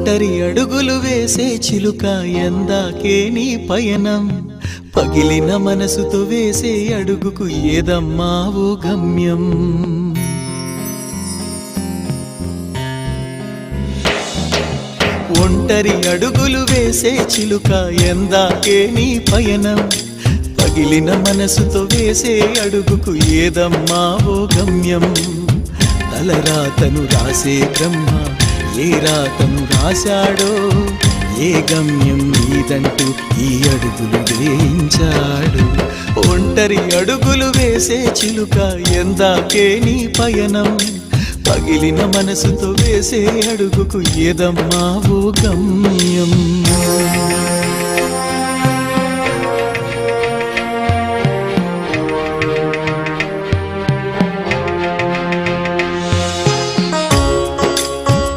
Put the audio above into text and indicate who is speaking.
Speaker 1: ఒంటరి అడుగులు వేసే చిలుక ఎందాకే నీ పయనం. పగిలిన మనసుతో వేసే అడుగుకు ఏదమ్మా ఓ గమ్యం? ఒంటరి అడుగులు వేసే చిలుక ఎందాకే నీ పయనం. పగిలిన మనసుతో వేసే అడుగుకు ఏదమ్మా ఓ గమ్యం? తలరాతను రాసే బ్రహ్మ ఏ రాతం రాశాడో ఏ గమ్యం నీదంటూ ఈ అడుగులు వేయించాడు. ఒంటరి అడుగులు వేసే చిలుక ఎందాకే నీ పయనం. పగిలిన మనసుతో వేసే అడుగుకు ఏదమ్మా ఓ గమ్యం?